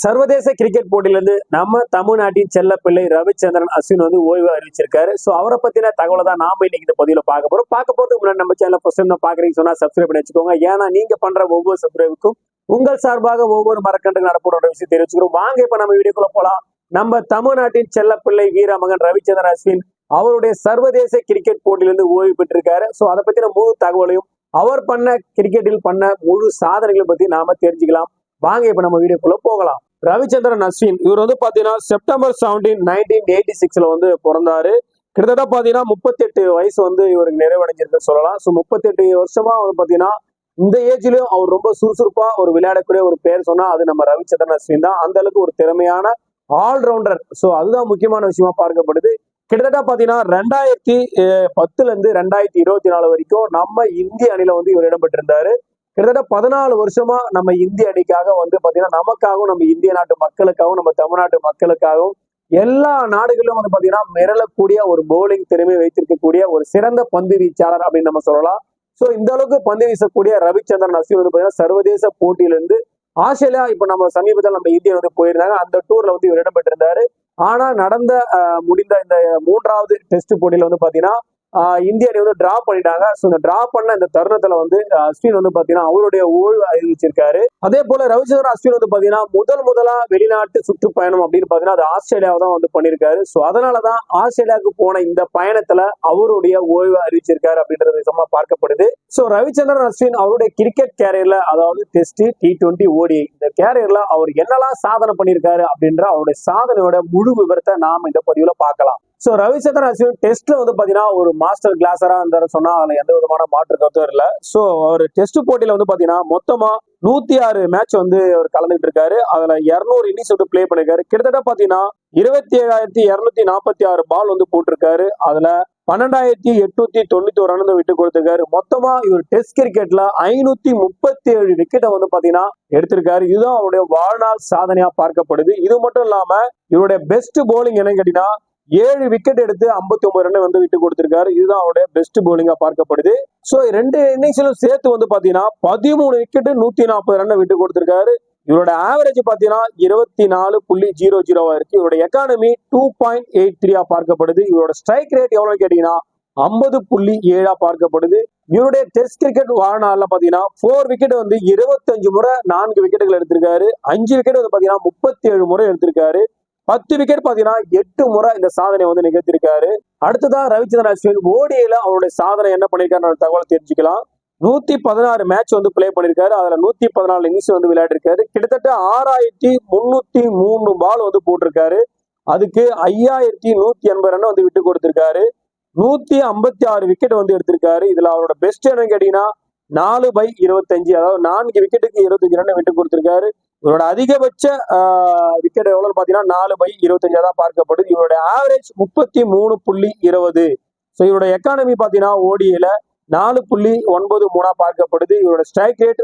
சர்வதேச கிரிக்கெட் போட்டியிலிருந்து நம்ம தமிழ்நாட்டின் செல்லப்பிள்ளை ரவிச்சந்திரன் அஸ்வின் வந்து ஓய்வு அறிவிச்சிருக்காரு. ஸோ அவரை பத்தின தகவலை தான் நாம இன்னைக்கு இந்த பதிவில் பார்க்க போகிறோம் பார்க்க போகிறதுக்கு முன்னாடி நம்ம சேனல் ஃபஸ்ட் டைம் பாக்குறீங்க சொன்னா சப்ஸ்கிரைப் பண்ணி வச்சுக்கோங்க. ஏன்னா நீங்க பண்ற ஒவ்வொரு சப்ஸ்கிரைபுக்கும் உங்கள் சார்பாக ஒவ்வொரு மரக்கன்று நடப்போட விஷயம் தெரிவிச்சுக்கிறோம். வாங்க இப்போ நம்ம வீடியோக்குள்ள போகலாம் நம்ம தமிழ்நாட்டின் செல்லப்பிள்ளை வீரமகன் ரவிச்சந்திரன் அஸ்வின் அவருடைய சர்வதேச கிரிக்கெட் போட்டியிலிருந்து ஓய்வு பெற்றிருக்காரு. ஸோ அதை பத்தின முழு தகவலையும் அவர் பண்ண கிரிக்கெட்டில் பண்ண முழு சாதனைகளை பத்தி நாம தெரிஞ்சுக்கலாம். வாங்க இப்ப நம்ம வீடியோக்குள்ள போகலாம். ரவிச்சந்திரன் அஸ்வின் இவர் வந்து பாத்தீங்கன்னா செப்டம்பர் செவன்டீன் நைன்டீன் எயிட்டி சிக்ஸ்ல வந்து பிறந்தாரு. கிட்டத்தட்ட பாத்தீங்கன்னா முப்பத்தெட்டு வயசு வந்து இவருக்கு நிறைவடைஞ்சிருக்கு சொல்லலாம். ஸோ முப்பத்தெட்டு வருஷமா வந்து பாத்தீங்கன்னா இந்த ஏஜ்லயும் அவர் ரொம்ப சுறுசுறுப்பா ஒரு விளையாடக்கூடிய ஒரு பேர் சொன்னா அது நம்ம ரவிச்சந்திரன் அஸ்வின் தான். அந்த அளவுக்கு ஒரு திறமையான ஆல்ரவுண்டர் ஸோ அதுதான் முக்கியமான விஷயமா பார்க்கப்படுது. கிட்டத்தட்ட பாத்தீங்கன்னா ரெண்டாயிரத்தி பத்துல இருந்து ரெண்டாயிரத்தி இருபத்தி நாலு வரைக்கும் நம்ம இந்திய அணில வந்து இவர் இடம்பெற்றிருந்தாரு. கிட்டத்தட்ட பதினாலு வருஷமா நம்ம இந்திய அணிக்காக வந்து பாத்தீங்கன்னா நமக்காகவும் நம்ம இந்திய நாட்டு மக்களுக்காகவும் நம்ம தமிழ்நாட்டு மக்களுக்காகவும் எல்லா நாடுகளிலும் வந்து பாத்தீங்கன்னா மிரளக்கூடிய ஒரு பவுலிங் திறமை வைத்திருக்கக்கூடிய ஒரு சிறந்த பந்து வீச்சாளர் அப்படின்னு நம்ம சொல்லலாம். சோ இந்த அளவுக்கு பந்து வீசக்கூடிய ரவிச்சந்திரன் அஸ்வின் வந்து பாத்தீங்கன்னா சர்வதேச போட்டியிலிருந்து ஆஸ்திரேலியா இப்ப நம்ம சமீபத்தில் நம்ம இந்தியா வந்து போயிருந்தாங்க. அந்த டூர்ல வந்து இவர் இடம்பெற்றிருந்தாரு ஆனா நடந்த முடிந்த இந்த மூன்றாவது டெஸ்ட் போட்டியில வந்து பாத்தீங்கன்னா இந்திய அணி வந்து டிரா பண்ணிட்டாங்க. ஸோ இந்த டிரா பண்ண இந்த தருணத்துல வந்து அஸ்வின் வந்து பாத்தீங்கன்னா அவருடைய ஓய்வு அறிவிச்சிருக்காரு. அதே போல ரவிச்சந்திரன் அஸ்வின் வந்து பாத்தீங்கன்னா முதல் முதலா வெளிநாட்டு சுற்றுப்பயணம் அப்படின்னு பாத்தீங்கன்னா அது ஆஸ்திரேலியாவை தான் வந்து பண்ணியிருக்காரு ஸோ அதனாலதான் ஆஸ்திரேலியாவுக்கு போன இந்த பயணத்துல அவருடைய ஓய்வு அறிவிச்சிருக்காரு அப்படின்றது விஷயமா பார்க்கப்படுது. ஸோ ரவிச்சந்திரன் அஸ்வின் அவருடைய கிரிக்கெட் கேரியர்ல அதாவது டெஸ்ட் டி டுவெண்ட்டி ஓடி இந்த கேரியர்ல அவர் என்னெல்லாம் சாதனை பண்ணியிருக்காரு அப்படின்ற அவருடைய சாதனையோட முழு விவரத்தை நாம இந்த பதிவுல பார்க்கலாம். ஸோ ரவிச்சந்திரன் அஸ்வின் டெஸ்ட்ல வந்து பாத்தீங்கன்னா ஒரு மாஸ்டர் கிளாஸரா இருந்தாரு சொன்னா அதுல எந்த விதமான மாற்று கருத்தும் இல்ல. ஸோ அவர் டெஸ்ட் போட்டியில வந்து பாத்தீங்கன்னா மொத்தமா நூத்தி ஆறு மேட்ச் வந்து அவர் கலந்துட்டு இருக்காரு. அதுல இருநூறு இன்னிங்ஸ் வந்து ப்ளே பண்ணிருக்காரு. கிட்டத்தட்ட பாத்தீங்கன்னா இருபத்தி ஏழாயிரத்தி இருநூத்தி நாற்பத்தி ஆறு பால் வந்து போட்டிருக்காரு. அதுல பன்னெண்டாயிரத்தி எட்நூத்தி தொண்ணூத்தி ஒரு ரன் விட்டு கொடுத்திருக்காரு. மொத்தமா இவர் டெஸ்ட் கிரிக்கெட்ல ஐநூத்தி முப்பத்தி ஏழு விக்கெட்டை வந்து பாத்தீங்கன்னா எடுத்திருக்காரு. இதுதான் அவருடைய வாழ்நாள் சாதனையா பார்க்கப்படுது. இது மட்டும் இல்லாம இவருடைய பெஸ்ட் போலிங் என்னன்னு கேட்டீங்கன்னா ஏழு விக்கெட் எடுத்து 59 ஒன்பது ரன் வந்து விட்டு கொடுத்திருக்காரு. இதுதான் அவருடைய பெஸ்ட் போலிங்கா பார்க்கப்படுது. சோ ரெண்டு இன்னிங்ஸ்லும் சேர்த்து வந்து பாத்தீங்கன்னா பதிமூணு விக்கெட் நூத்தி நாற்பது ரன் விட்டு கொடுத்திருக்காரு. இவரோட ஆவரேஜ் பாத்தீங்கன்னா இருபத்தி நாலு புள்ளி ஜீரோ ஜீரோவா இருக்கு. இவரோட எக்கானமி டூ பாயிண்ட் எயிட் த்ரீயா பார்க்கப்படுது. இவரோட ஸ்ட்ரைக் ரேட் எவ்வளவு கேட்டீங்கன்னா ஐம்பது புள்ளி ஏழா பார்க்கப்படுது. இவருடைய டெஸ்ட் கிரிக்கெட் வாழ்நாள்ல பாத்தீங்கன்னா ஃபோர் விக்கெட் வந்து இருபத்தஞ்சு முறை நான்கு விக்கெட்டுகள் எடுத்திருக்காரு. அஞ்சு விக்கெட் வந்து பாத்தீங்கன்னா முப்பத்தி ஏழு முறை எடுத்திருக்காரு. பத்து விக்கெட் பாத்தீங்கன்னா எட்டு முறை இந்த சாதனை வந்து நிகழ்த்திருக்காரு அடுத்ததா ரவிச்சந்திரன் அஸ்வின் ஓடியில அவருடைய சாதனை என்ன பண்ணிருக்காரு தகவல் தெரிஞ்சுக்கலாம். நூத்தி பதினாறு மேட்ச் வந்து ப்ளே பண்ணிருக்காரு அதுல நூத்தி பதினாலு இன்னிங்ஸ் வந்து விளையாடிருக்காரு. கிட்டத்தட்ட ஆறாயிரத்தி முன்னூத்தி மூணு பால் வந்து போட்டிருக்காரு. அதுக்கு ஐயாயிரத்தி நூத்தி எண்பது ரன் வந்து விட்டு கொடுத்திருக்காரு. நூத்தி ஐம்பத்தி ஆறு விக்கெட் வந்து எடுத்திருக்காரு. இதுல அவரோட பெஸ்ட் என்னன்னு கேட்டீங்கன்னா நாலு பை இருபத்தஞ்சு அதாவது நான்கு விக்கெட்டுக்கு இருபத்தஞ்சு ரன் விட்டு கொடுத்திருக்காரு. இவரோட அதிகபட்ச விக்கெட் எவ்வளவு பாத்தீங்கன்னா நாலு பை இருபத்தஞ்சா தான் பார்க்கப்படுது. இவரோட ஆவரேஜ் முப்பத்தி மூணு புள்ளி இருபது. ஸோ இவரோட எக்கானமி பாத்தீங்கன்னா ஓடியில நாலு புள்ளி ஒன்பது மூணா பார்க்கப்படுது. இவரோட ஸ்ட்ரைக் ரேட்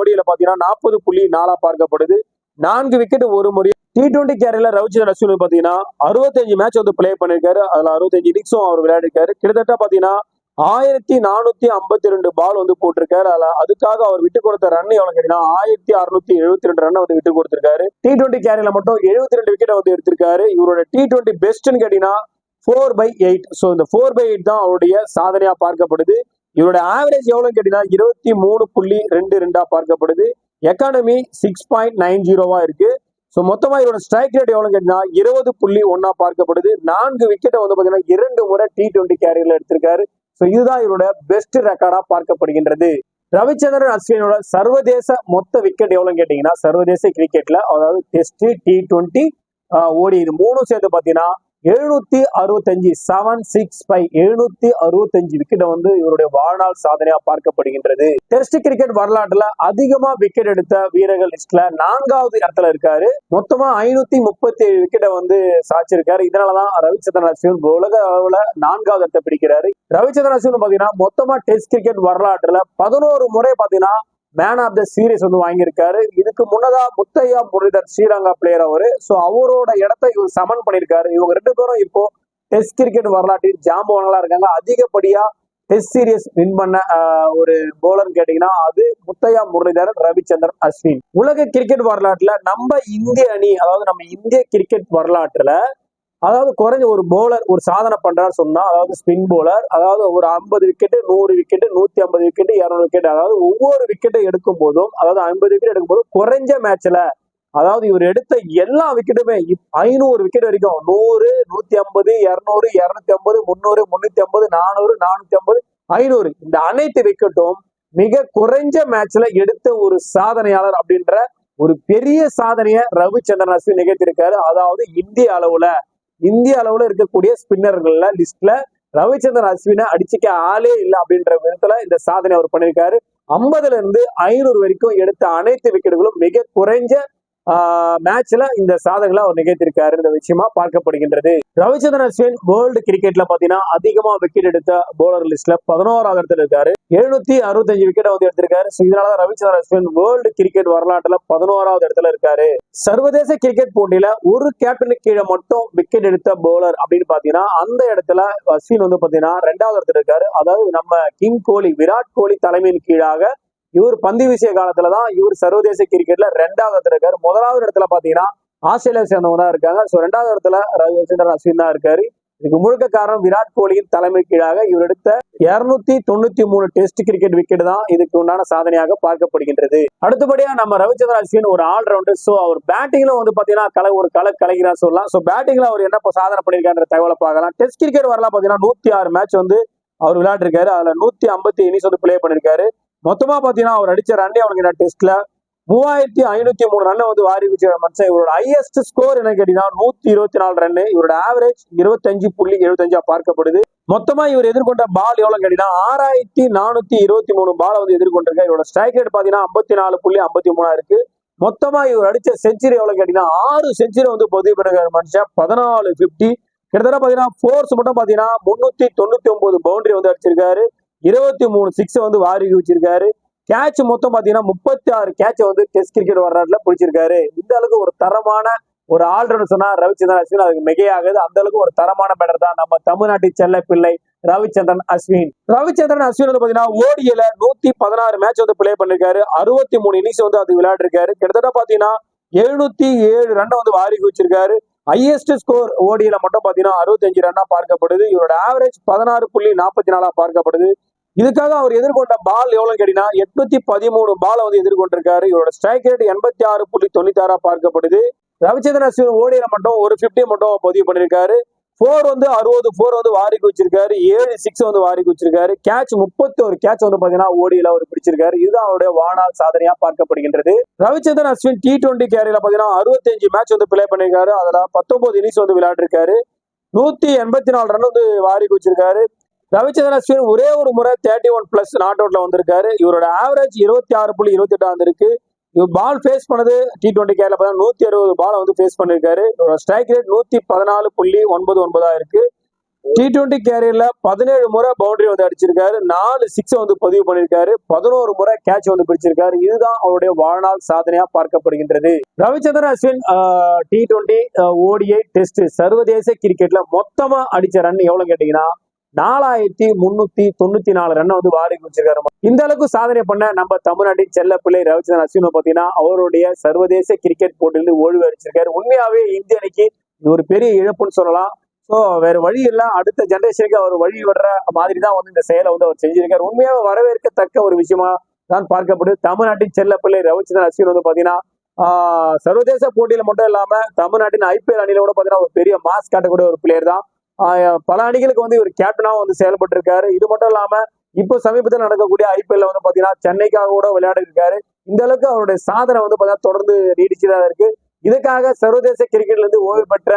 ஓடியில பாத்தீங்கன்னா நாற்பது புள்ளி நாலா பார்க்கப்படுது. நான்கு விக்கெட் ஒரு முறை. டி டுவெண்ட்டி கேரியர்ல ரவிச்சந்திரன் அஸ்வின் பாத்தீங்கன்னா அறுபத்தஞ்சு மேட்ச் வந்து பிளே பண்ணிருக்காரு. அதுல அறுபத்தஞ்சு இன்னிங்ஸும் அவர் விளையாடிருக்காரு. கிட்டத்தட்ட பாத்தீங்கன்னா ஆயிரத்தி நானூத்தி ஐம்பத்தி ரெண்டு பால் வந்து போட்டிருக்காரு. அதுல அதுக்காக அவர் விட்டு கொடுத்த ரன் எவ்வளவு கேட்டீங்கன்னா ஆயிரத்தி அறுநூத்தி எழுபத்தி ரெண்டு ரன் வந்து விட்டு கொடுத்திருக்காரு. டி டுவெண்ட்டி கேரியில மட்டும் எழுபத்தி ரெண்டு விக்கெட் வந்து எடுத்திருக்காரு. இவரோட டி டுவெண்ட்டி பெஸ்ட்னு கேட்டீங்கன்னா ஃபோர் பை எயிட் ஸோ இந்த ஃபோர் பை எயிட் தான் அவருடைய சாதனையா பார்க்கப்படுது. இவரோட ஆவரேஜ் எவ்வளவு கேட்டீங்கன்னா இருபத்தி மூணு புள்ளி ரெண்டு ரெண்டா பார்க்கப்படுது. எக்கானமி சிக்ஸ் பாயிண்ட் நைன் ஜீரோவா இருக்கு. ஸோ மொத்தமா இவரோட ஸ்ட்ரைக் ரேட் எவ்வளவு கேட்டீங்கன்னா இருபது புள்ளி ஒன்னா பார்க்கப்படுது. நான்கு விக்கெட்டை வந்து பாத்தீங்கன்னா இரண்டு முறை டி டுவெண்ட்டி கேரியர்ல எடுத்திருக்காரு. ஸோ இதுதான் இவரோட பெஸ்ட் ரெக்கார்டா பார்க்கப்படுகின்றது. ரவிச்சந்திரன் அஸ்வினோட சர்வதேச மொத்த விக்கெட் எவ்வளவு கேட்டீங்கன்னா சர்வதேச கிரிக்கெட்ல அதாவது டெஸ்ட் டி டுவெண்ட்டி ஓடி இது மூணும் சேர்த்து பாத்தீங்கன்னா எழுநூத்தி அறுபத்தஞ்சு செவன் சிக்ஸ் ஃபைவ் எழுநூத்தி அறுபத்தஞ்சு விக்கெட் வந்து இவருடைய வாழ்நாள் சாதனையா பார்க்கப்படுகின்றது. டெஸ்ட் கிரிக்கெட் வரலாற்றுல அதிகமா விக்கெட் எடுத்த வீரர்கள் லிஸ்ட்ல நான்காவது இடத்துல இருக்காரு. மொத்தமா ஐநூத்தி முப்பத்தி ஏழு விக்கெட்டை வந்து சாச்சிருக்காரு இதனாலதான் ரவிச்சந்திரன் அஸ்வின் உலக அளவுல நான்காவது இடத்தை பிடிக்கிறாரு. ரவிச்சந்திரன் அஸ்வின் பாத்தீங்கன்னா மொத்தமா டெஸ்ட் கிரிக்கெட் வரலாற்றுல பதினோரு முறை பாத்தீங்கன்னா மேன் ஆஃப் த சீரீஸ் வந்து வாங்கியிருக்காரு. இதுக்கு முன்னதா முத்தையா முரளிதர் ஸ்ரீலங்கா பிளேயர் அவரு. ஸோ அவரோட இடத்த இவர் சமன் பண்ணியிருக்காரு. இவங்க ரெண்டு பேரும் இப்போ டெஸ்ட் கிரிக்கெட் வரலாற்றில் ஜாம்பவான்களா இருக்காங்க. அதிகப்படியா டெஸ்ட் சீரியஸ் வின் பண்ண ஒரு போலர் கேட்டீங்கன்னா அது முத்தையா முரளிதரன் ரவிச்சந்திரன் அஸ்வின். உலக கிரிக்கெட் வரலாற்றுல நம்ம இந்திய அணி அதாவது நம்ம இந்திய கிரிக்கெட் வரலாற்றுல அதாவது குறைஞ்ச ஒரு போலர் ஒரு சாதனை பண்றாரு சொன்னா அதாவது ஸ்பின் போலர் அதாவது ஒரு ஐம்பது விக்கெட் நூறு விக்கெட் நூத்தி ஐம்பது விக்கெட்டு இரநூறு விக்கெட் அதாவது ஒவ்வொரு விக்கெட்டை எடுக்கும் போதும் அதாவது ஐம்பது விக்கெட் எடுக்கும் போதும் குறைஞ்ச மேட்ச்ல அதாவது இவர் எடுத்த எல்லா விக்கெட்டுமே ஐநூறு விக்கெட் வரைக்கும் நூறு நூத்தி ஐம்பது இருநூறு இருநூத்தி ஐம்பது முந்நூறு முன்னூத்தி ஐம்பது நானூறு நானூத்தி ஐம்பது ஐநூறு. இந்த அனைத்து விக்கெட்டும் மிக குறைஞ்ச மேட்ச்ல எடுத்த ஒரு சாதனையாளர் அப்படின்ற ஒரு பெரிய சாதனையை ரவிச்சந்திரன் அஸ்வின் நிகழ்த்தியிருக்காரு. அதாவது இந்திய அளவுல இந்திய அளவுல இருக்கக்கூடிய ஸ்பின்னர்கள்ல லிஸ்ட்ல ரவிச்சந்திரன் அஸ்வினை அடிச்சுக்க ஆளே இல்லை அப்படின்ற விதத்துல இந்த சாதனை அவர் பண்ணியிருக்காரு ஐம்பதுல இருந்து ஐநூறு வரைக்கும் எடுத்த அனைத்து விக்கெட்டுகளும் மிக குறைஞ்ச மேட்ச்ல இந்த சாதகளை அவர் நிகழ்த்திருக்காரு இந்த விஷயமா பார்க்கப்படுகின்றது. ரவிச்சந்திரன் அஸ்வின் வேர்ல்டு கிரிக்கெட்ல பாத்தீங்கன்னா அதிகமா விக்கெட் எடுத்த போலர் லிஸ்ட்ல பதினோராவது இடத்துல இருக்காரு. எழுநூத்தி அறுபத்தஞ்சு விக்கெட் வந்து எடுத்திருக்காரு. இதனாலதான் ரவிச்சந்திரன் அஸ்வின் வேர்ல்டு கிரிக்கெட் வரலாற்றுல பதினோராவது இடத்துல இருக்காரு. சர்வதேச கிரிக்கெட் போட்டியில ஒரு கேப்டனுக்கு கீழே மட்டும் விக்கெட் எடுத்த போலர் அப்படின்னு பாத்தீங்கன்னா அந்த இடத்துல அஸ்வின் வந்து பாத்தீங்கன்னா ரெண்டாவது இடத்துல இருக்காரு. அதாவது நம்ம கிங் கோலி விராட் கோலி தலைமையின் கீழாக இவர் பந்து வீசிய காலத்துல தான் இவர் சர்வதேச கிரிக்கெட்ல ரெண்டாவது இடத்துல இருக்காரு. முதலாவது இடத்துல பாத்தீங்கன்னா ஆஸ்திரேலியா சேர்ந்தவங்க தான் இருக்காங்க. ஸோ ரெண்டாவது இடத்துல ரவிச்சந்திரன் அஸ்வின் தான் இருக்காரு. இதுக்கு முழுக்க காரணம் விராட் கோலியின் தலைமை கீழாக இவர் எடுத்த இருநூத்தி தொண்ணூத்தி மூணு டெஸ்ட் கிரிக்கெட் விக்கெட் தான் இதுக்கு உண்டான சாதனையாக பார்க்கப்படுகின்றது. அடுத்தபடியா நம்ம ரவிச்சந்திர அஸ்வின் ஒரு ஆல்ரவுண்டர் ஸோ அவர் பேட்டிங்ல வந்து பாத்தீங்கன்னா கலை ஒரு கலை கலைகிறார் சொல்லலாம். ஸோ பேட்டிங்ல அவர் என்ன சாதனை பண்ணியிருக்கான்ற தகவலை பார்க்கலாம். டெஸ்ட் கிரிக்கெட் வரலாம் பாத்தீங்கன்னா நூத்தி ஆறு மேட்ச் வந்து அவர் விளையாடிருக்காரு. அதுல நூத்தி ஐம்பத்தி இனிஸ் வந்து பிளே பண்ணிருக்காரு. மொத்தமா பாத்தீங்கன்னா அவர் அடிச்ச ரன்னே அவனுக்கு என்ன டெஸ்ட்ல மூவாயிரத்தி ஐநூத்தி மூணு ரன் வந்து வாரி வச்ச மனுஷன். இவரோட ஹையஸ்ட் ஸ்கோர் என்ன கேட்டீங்கன்னா நூத்தி இருபத்தி நாலு ரன் இவரோட ஆவரேஜ் இருபத்தஞ்சு புள்ளி எழுபத்தஞ்சா பார்க்கப்படுது. மொத்தமா இவர் எதிர்கொண்ட பால் எவ்வளவு கேட்டீங்கன்னா ஆறாயிரத்தி நானூத்தி இருபத்தி மூணு பாலை வந்து எதிர்கொண்டிருக்காரு. இவரோட ஸ்ட்ரைக் ரேட் பாத்தீங்கன்னா ஐம்பத்தி நாலு புள்ளி ஐம்பத்தி மூணா இருக்கு. மொத்தமா இவர் அடிச்ச செஞ்சுரி எவ்வளவு கேட்டீங்கன்னா ஆறு செஞ்சுரி வந்து பதிவு பண்ணிருக்காரு மனுஷன். பதினாலு பிப்டி கிட்டத்தட்ட பாத்தீங்கன்னா ஃபோர்ஸ் மட்டும் பாத்தீங்கன்னா முன்னூத்தி தொண்ணூத்தி ஒன்பது பவுண்டரி வந்து அடிச்சிருக்காரு. இருபத்தி மூணு சிக்ஸ் வந்து வாரி வச்சிருக்காரு. கேட்ச் மொத்தம் பாத்தீங்கன்னா முப்பத்தி ஆறு கேட்ச் வந்து டெஸ்ட் கிரிக்கெட் வரலாற்றுல பிடிச்சிருக்காரு. இந்த அளவுக்கு ஒரு தரமான ஒரு ஆல்ரவுண்டர் சொன்னா ரவிச்சந்திரன் அஸ்வின் அதுக்கு மிகையாகுது. அந்த அளவுக்கு ஒரு தரமான பேட்டர் தான் நம்ம தமிழ்நாட்டின் செல்ல பிள்ளை ரவிச்சந்திரன் அஸ்வின். ரவிச்சந்திரன் அஸ்வின் வந்து பாத்தீங்கன்னா ஓடியில நூத்தி பதினாறு மேட்ச் வந்து பிளே பண்ணிருக்காரு. அறுபத்தி மூணு இன்னிங்ஸ் வந்து அது விளையாடிருக்காரு. கிட்டத்தட்ட பாத்தீங்கன்னா எழுநூத்தி ஏழு ரன் வந்து வாரி வச்சிருக்காரு. ஹையஸ்ட் ஸ்கோர் ஓடியில மட்டும் பாத்தீங்கன்னா அறுபத்தஞ்சு ரன்னா பார்க்கப்படுது. இவரோட ஆவரேஜ் பதினாறு புள்ளி நாற்பத்தி நாலா பார்க்கப்படுது. இதுக்காக அவர் எதிர்கொண்ட பால் எவ்வளவு கேட்டீங்கன்னா எட்நூத்தி பதிமூணு பாலை வந்து எதிர்கொண்டிருக்காரு. இவரோட ஸ்ட்ரைக் ரேட் எண்பத்தி ஆறு புள்ளி தொண்ணூத்தி ஆறா பார்க்கப்படுது. ரவிச்சந்திரன் அஸ்வின் ஓடியில மட்டும் ஒரு பிப்டி மட்டும் பதிவு பண்ணிருக்காரு ஃபோர் வந்து அறுபது ஃபோர் வந்து வாரிக்கு குவிச்சிருக்காரு ஏழு சிக்ஸ் வந்து வாரிக்கு குவிச்சிருக்காரு கேட்ச் முப்பத்தி ஒரு கேட்ச் வந்து பாத்தீங்கன்னா ஓடியில அவர் பிடிச்சிருக்காரு. இதுதான் அவருடைய வானால் சாதனையா பார்க்கப்படுகின்றது. ரவிச்சந்திரன் அஸ்வின் டி டுவெண்டி கேரியில பாத்தீங்கன்னா அறுபத்தஞ்சு மேட்ச் வந்து பிளே பண்ணிருக்காரு அதுல பத்தொன்பது இன்னிங்ஸ் வந்து விளையாடிருக்காரு. நூத்தி எண்பத்தி நாலு ரன் வந்து வாரிக்கு குவிச்சிருக்காரு ரவிச்சந்திரன் அஸ்வின் ஒரே ஒரு முறை தேர்ட்டி ஒன் பிளஸ் நாட் அவுட்ல வந்திருக்காரு. இவரோட ஆவரேஜ் இருபத்தி ஆறு புள்ளி இருபத்தி எட்டு வந்திருக்கு இவர் பால் ஃபேஸ் பண்ணது டி டுவெண்ட்டி கேர்ல பார்த்தா நூத்தி அறுபது பால் வந்து ஃபேஸ் பண்ணிருக்காரு. இவரோட ஸ்ட்ரைக் ரேட் நூத்தி பதினாலு புள்ளி ஒன்பது ஒன்பதா இருக்கு. டி டுவெண்ட்டி கேரியர்ல பதினேழு முறை பவுண்டரி வந்து அடிச்சிருக்காரு. நாலு சிக்ஸ் வந்து பதிவு பண்ணிருக்காரு. பதினோரு முறை கேட்ச் வந்து பிடிச்சிருக்காரு. இதுதான் அவருடைய வாழ்நாள் சாதனையா பார்க்கப்படுகின்றது. Ravichandran Ashwin T twenty ODI Test சர்வதேச கிரிக்கெட்ல மொத்தமா அடிச்ச ரன் எவ்வளவு கேட்டீங்கன்னா நாலாயிரத்தி முன்னூத்தி தொண்ணூத்தி நாலு ரன் வந்து வாரி வச்சிருக்காரு இந்த அளவுக்கு சாதனை பண்ண நம்ம தமிழ்நாட்டின் செல்ல பிள்ளை ரவிச்சந்திரன் அஸ்வின் பாத்தீங்கன்னா அவருடைய சர்வதேச கிரிக்கெட் போட்டியிலிருந்து ஓய்வு அடிச்சிருக்காரு உண்மையாவே இந்திய அணிக்கு இது ஒரு பெரிய இழப்புன்னு சொல்லலாம். சோ வேற வழி இல்லை. அடுத்த ஜெனரேஷனுக்கு அவர் வழி விடுற மாதிரி தான் வந்து இந்த செயலை வந்து அவர் செஞ்சிருக்காரு. உண்மையாக வரவேற்கத்தக்க ஒரு விஷயமா தான் பார்க்கப்படுது தமிழ்நாட்டின் செல்ல பிள்ளை ரவிச்சந்திரன் அஸ்வின் வந்து பாத்தீங்கன்னா ஆஹ் சர்வதேச போட்டியில மட்டும் இல்லாம தமிழ்நாட்டின் ஐபிஎல் அணியில கூட பாத்தீங்கன்னா ஒரு பெரிய மாஸ் காட்டக்கூடிய ஒரு பிளேயர் தான். பல அணிகளுக்கு வந்து இவர் கேப்டனாகவும் வந்து செயல்பட்டு இருக்காரு இது மட்டும் இல்லாம இப்போ சமீபத்தில் நடக்கக்கூடிய ஐபிஎல்ல வந்து பாத்தீங்கன்னா சென்னைக்காக கூட விளையாடி இருக்காரு இந்த அளவுக்கு அவருடைய சாதனை வந்து பாத்தீங்கன்னா தொடர்ந்து நீடிச்சுதான் இருக்கு. இதுக்காக சர்வதேச கிரிக்கெட்ல இருந்து ஓய்வு பெற்ற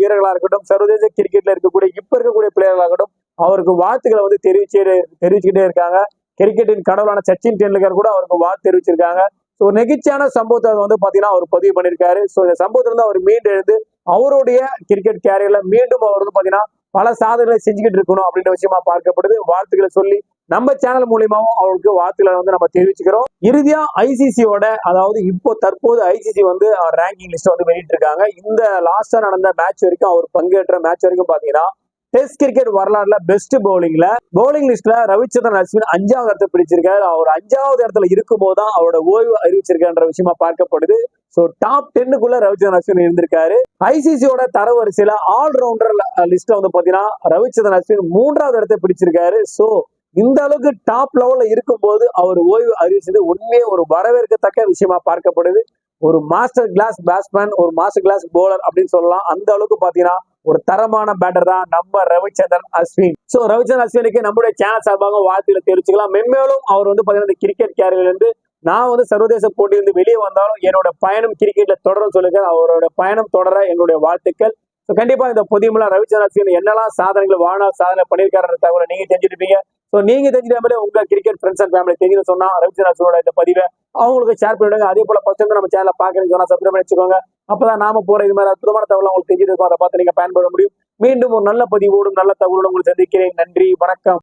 வீரர்களா இருக்கட்டும் சர்வதேச கிரிக்கெட்ல இருக்கக்கூடிய இப்ப இருக்கக்கூடிய பிளேயர்களா இருக்கட்டும் அவருக்கு வாழ்த்துக்களை வந்து தெரிவிச்சு தெரிவிச்சுக்கிட்டே இருக்காங்க. கிரிக்கெட்டின் கடவுளான சச்சின் டெண்டுல்கர் கூட அவருக்கு வாழ்த்து தெரிவிச்சிருக்காங்க. ஸோ நெகிழ்ச்சியான சம்பவத்தை வந்து பாத்தீங்கன்னா அவர் பதிவு பண்ணியிருக்காரு ஸோ இந்த சம்பவத்துல இருந்து அவர் மீண்டு எழுந்து அவருடைய கிரிக்கெட் கேரியர்ல மீண்டும் அவர் வந்து பாத்தீங்கன்னா பல சாதனைகளை செஞ்சுக்கிட்டு இருக்கணும் அப்படின்ற விஷயமா பார்க்கப்படுது. வாழ்த்துக்களை சொல்லி நம்ம சேனல் மூலியமாவும் அவருக்கு வாழ்த்துக்களை வந்து நம்ம தெரிவிச்சுக்கிறோம். இறுதியா ஐசிசியோட அதாவது இப்போ தற்போது ஐசிசி வந்து ரேங்கிங் லிஸ்ட் வந்து வெளியிட்டு இருக்காங்க இந்த லாஸ்டா நடந்த மேட்ச் வரைக்கும் அவர் பங்கேற்ற மேட்ச் வரைக்கும் பாத்தீங்கன்னா டெஸ்ட் கிரிக்கெட் வரலாறுல பெஸ்ட் பவுலிங்ல பவுலிங் லிஸ்ட்ல ரவிச்சந்திரன் அஸ்வின் அஞ்சாவது இடத்தை பிடிச்சிருக்காரு. அவர் அஞ்சாவது இடத்துல இருக்கும்போது தான் அவரோட ஓய்வு அறிவிச்சிருக்கான்ற விஷயமா பார்க்கப்படுது. சோ டாப் டென்னுக்குள்ள ரவிச்சந்திரன் அஸ்வின் இருந்திருக்காரு. ஐசிசியோட தரவரிசையில ஆல்ரவுண்டர் லிஸ்ட்ல வந்து பாத்தீங்கன்னா ரவிச்சந்திரன் அஸ்வின் மூன்றாவது இடத்தை பிடிச்சிருக்காரு. சோ இந்த அளவுக்கு டாப் லெவல்ல இருக்கும்போது அவர் ஓய்வு அறிவிச்சது உண்மையே ஒரு வரவேற்கத்தக்க விஷயமா பார்க்கப்படுது. ஒரு மாஸ்டர் கிளாஸ் பேட்ஸ்மேன் ஒரு மாஸ்டர் கிளாஸ் போலர் அப்படின்னு சொல்லலாம். அந்த அளவுக்கு பாத்தீங்கன்னா ஒரு தரமான பேட்டர் தான் நம்ம ரவிச்சந்திரன் அஸ்வின். சோ ரவிச்சந்திரன் அஸ்வினுக்கு நம்முடைய சேனல் சார்பாக வாழ்த்துல தெரிவிச்சுக்கலாம். மென்மேலும் அவர் வந்து பாத்தீங்கன்னா இந்த கிரிக்கெட் கேரியர்லேருந்து நான் வந்து சர்வதேச போட்டியிலிருந்து வெளியே வந்தாலும் என்னோட பயணம் கிரிக்கெட்ல தொடரும் சொல்லுங்க அவரோட பயணம் தொடர என்னுடைய வாழ்த்துக்கள். ஸோ கண்டிப்பா இந்த பொதியமுல ரவிச்சந்திரன் அஸ்வின் என்னெல்லாம் சாதனைகள் வாழ்நாள் சாதனை பண்ணியிருக்காருன்ற தகவலை நீங்க தெரிஞ்சிருப்பீங்க. ஸோ நீங்க தெரிஞ்சிடாமலே உங்க கிரிக்கெட் ஃப்ரெண்ட்ஸ் அண்ட் ஃபேமிலி தெரிஞ்சு சொன்னா ரவிச்சந்திரன் அஸ்வினோட இந்த பதிவை அவங்களுக்கு ஷேர் பண்ணிவிடுங்க அதே போல ஃபர்ஸ்ட் நம்ம சேனலை பாக்குறீங்க சொன்னா சப்ஸ்கிரைப் பண்ணி வச்சுக்கோங்க அப்பதான் நாம போற இது மாதிரி அற்புதமான தகவல் உங்களுக்கு தெரிஞ்சிருக்கும். அதை பார்த்து நீங்க பயன்பட முடியும். மீண்டும் ஒரு நல்ல பதிவோடும் நல்ல தகவலோடு உங்களுக்கு சந்திக்கிறேன். நன்றி வணக்கம்.